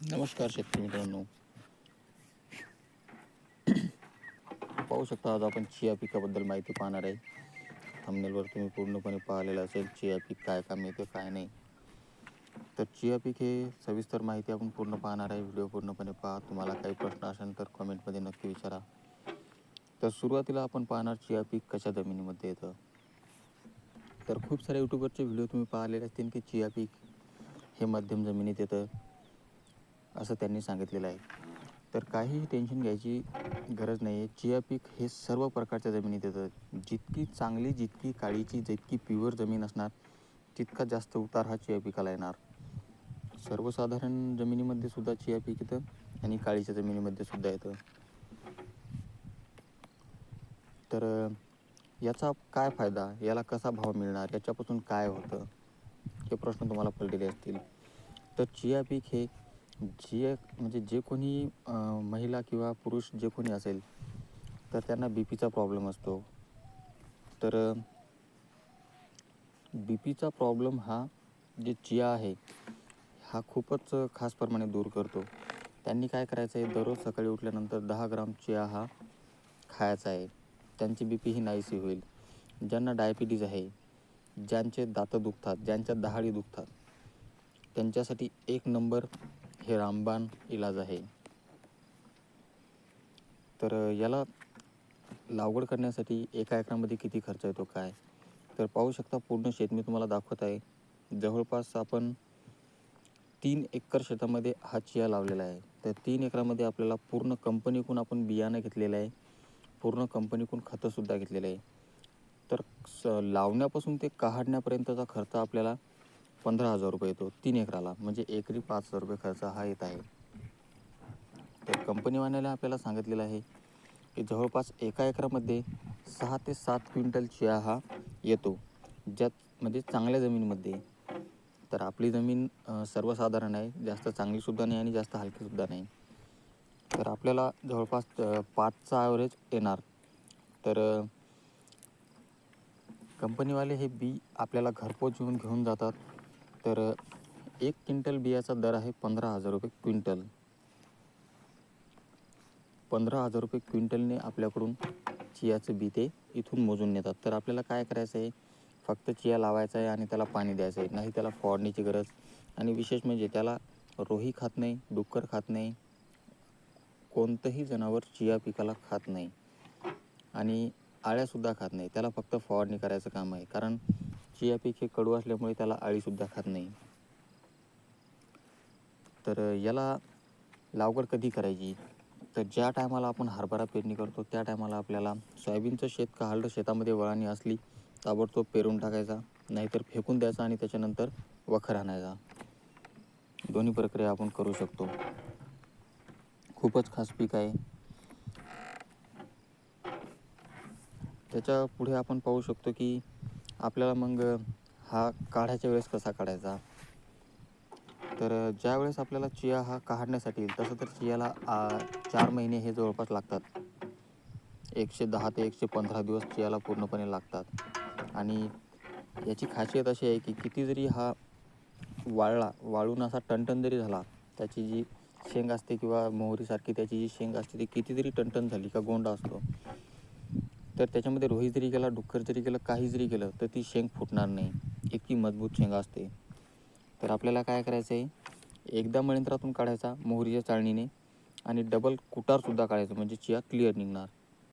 नमस्कार शेतकरी मित्रांनो. पाहू शकता आज आपण चिया पिकाबद्दल माहिती पाहणार आहे. थंबनेलवर तुम्ही पूर्णपणे पाहिलेलं असेल चिया पीक काय काम येते काय नाही. तर चिया पीक हे सविस्तर माहिती आपण पूर्ण पाहणार आहे. व्हिडिओ पूर्णपणे पहा. तुम्हाला काही प्रश्न असेल तर कमेंटमध्ये नक्की विचारा. तर सुरुवातीला आपण पाहणार चिया पीक कशा जमिनीमध्ये येतं. तर खूप सारे यूट्यूबरचे व्हिडिओ तुम्ही पाहिलेले असतील की चिया पीक हे मध्यम जमिनीत येतं. असं त्यांनी सांगितलेलं आहे. तर काहीही टेन्शन घ्यायची गरज नाही आहे चिया पीक हे सर्व प्रकारच्या जमिनीत येतं. जितकी चांगली जितकी काळीची जितकी प्युअर जमीन असणार तितका जास्त उतार हा चिया पिकाला येणार. सर्वसाधारण जमिनीमध्ये सुद्धा चिया पीक येतं आणि काळीच्या जमिनीमध्ये सुद्धा येतं. तर याचा काय फायदा? याला कसा भाव मिळणार? याच्यापासून काय होतं? हे प्रश्न तुम्हाला पडलेले असतील. तर चिया पीक हे जे म्हणजे जे कोणी महिला किंवा पुरुष जे कोणी असेल तर त्यांना बी पीचा प्रॉब्लेम असतो. तर बी पीचा प्रॉब्लेम हा जे चिया आहे हा खूपच खास प्रमाणे दूर करतो. त्यांनी काय करायचं आहे दररोज सकाळी उठल्यानंतर दहा ग्राम चिया हा खायचा आहे. त्यांची बी पी ही नाहीशी होईल. ज्यांना डायबिटीज आहे ज्यांचे दातं दुखतात ज्यांच्या दहाडी दुखतात त्यांच्यासाठी एक नंबर हे रामबाण इलाज आहे. तर याला लागवड करण्यासाठी एका एकरामध्ये किती खर्च येतो काय? तर पाहू शकता पूर्ण शेत मी तुम्हाला दाखवत आहे. जवळपास आपण तीन एकर शेतामध्ये हा चिया लावलेला आहे. तर तीन एकरामध्ये आपल्याला पूर्ण कंपनीकडून आपण बियाणं घेतलेलं आहे. पूर्ण कंपनीकडून खतंसुद्धा घेतलेलं आहे. तर स लावण्यापासून ते काढण्यापर्यंतचा खर्च आपल्याला पंधरा हजार रुपये येतो तीन एकराला. म्हणजे एकरी पाच हजार रुपये खर्च हा येत आहे. तर कंपनीवाल्याने आपल्याला सांगितलेलं आहे की जवळपास एका एकरामध्ये सहा ते सात क्विंटल चिया हा येतो. ज्यात म्हणजे चांगल्या जमीनमध्ये. तर आपली जमीन सर्वसाधारण आहे. जास्त चांगलीसुद्धा नाही आणि जास्त हलकीसुद्धा नाही. तर आपल्याला जवळपास पाचचा ॲव्हरेज येणार. तर कंपनीवाले हे बी आपल्याला घरपोच येऊन घेऊन जातात. तर एक क्विंटल बियाचा दर आहे पंधरा हजार रुपये क्विंटल. पंधरा हजार रुपये क्विंटलने आपल्याकडून चियाचं बी ते इथून मोजून नेतात. तर आपल्याला काय करायचं आहे? फक्त चिया लावायचा आहे आणि त्याला पाणी द्यायचं आहे. नाही त्याला फवारणीची गरज. आणि विशेष म्हणजे त्याला रोही खात नाही डुक्कर खात नाही. कोणतंही जनावर चिया पिकाला खात नाही. आणि आळ्यासुद्धा खात नाही. त्याला फक्त फवारणी करायचं काम आहे. कारण चिया पीक हे कडू असल्यामुळे त्याला आळीसुद्धा खात नाही. तर याला लागवड कधी करायची? तर ज्या टायमाला आपण हरभरा पेरणी करतो त्या टायमाला आपल्याला सोयाबीनचं शेत काढलं शेतामध्ये वळाणी असली ताबडतोब पेरून टाकायचा नाहीतर फेकून द्यायचा आणि त्याच्यानंतर वखर आणायचा. दोन्ही प्रक्रिया आपण करू शकतो. खूपच खास पीक आहे. त्याच्या पुढे आपण पाहू शकतो की आपल्याला मग हा काढायच्या वेळेस कसा काढायचा? तर ज्या वेळेस आपल्याला चिया हा काढण्यासाठी येईल तसं तर चियाला चार महिने हे जवळपास लागतात. एकशे दहा ते एकशे पंधरा दिवस चियाला पूर्णपणे लागतात. आणि याची खासियत अशी आहे की किती जरी हा वाळला वाळून असा टणटण जरी झाला त्याची जी शेंग असते किंवा मोहरीसारखी त्याची जी शेंग असते ती किती जरी टणटण झाली का गोंडा असतो तर त्याच्यामध्ये रोही जरी गेला डुक्कर जरी गेलं काही जरी गेलं तर ती शेंग फुटणार नाही. इतकी मजबूत शेंगा असते. तर आपल्याला काय करायचं आहे? एकदा मळिंत्रातून काढायचा मोहरीच्या चाळणीने आणि डबल कुटारसुद्धा काढायचं म्हणजे चिया क्लिअर निघणार.